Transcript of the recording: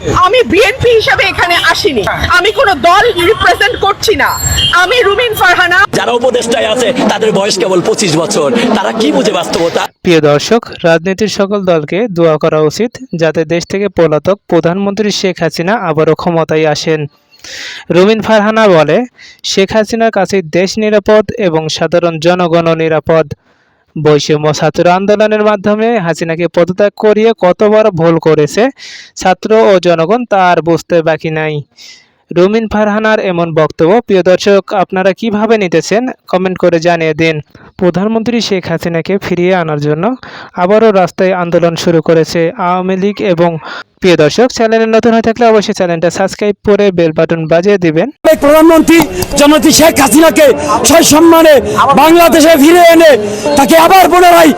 আমি বিএনপি হিসাবে এখানে আসিনি। আমি কোনো দল রিপ্রেজেন্ট করছি না। আমি রুমিন ফারহানা। যারা উপদেষ্টায় আছে তাদের বয়স কেবল পঁচিশ বছর। তারা কি বুঝে বাস্তবতা? প্রিয় দর্শক রাজনীতির সকল দলকে দোয়া করা উচিত যাতে দেশ থেকে পলাতক প্রধানমন্ত্রী শেখ হাসিনা আবারও ক্ষমতায় আসেন। রুমিন ফারহানা বলে শেখ হাসিনার কাছে দেশ নিরাপদ এবং সাধারণ জনগণও নিরাপদ। বৈষম্য ছাত্র আন্দোলনের মাধ্যমে হাসিনাকে পদত্যাগ করিয়ে কতবার ভুল করেছে ছাত্র ও জনগণ তার বুঝতে বাকি নাই। রুমিন ফারহানার এমন বক্তব্য। প্রিয় দর্শক, আপনারা কীভাবে নিতেছেন? কমেন্ট করে জানিয়ে দিন। প্রধানমন্ত্রী শেখ হাসিনাকে ফিরিয়ে আনার জন্য আবারও রাস্তায় আন্দোলন শুরু করেছে আওয়ামী লীগ এবং প্রিয় দর্শক, চ্যানেলে নতুন হয়ে থাকলে অবশ্যই চ্যানেলটা সাবস্ক্রাইব করে বেল বাটন বাজিয়ে দিবেন। প্রধানমন্ত্রী জনতি শেখ হাসিনাকে সম্মানে বাংলাদেশে ফিরে এনে তাকে আবার পুনরায়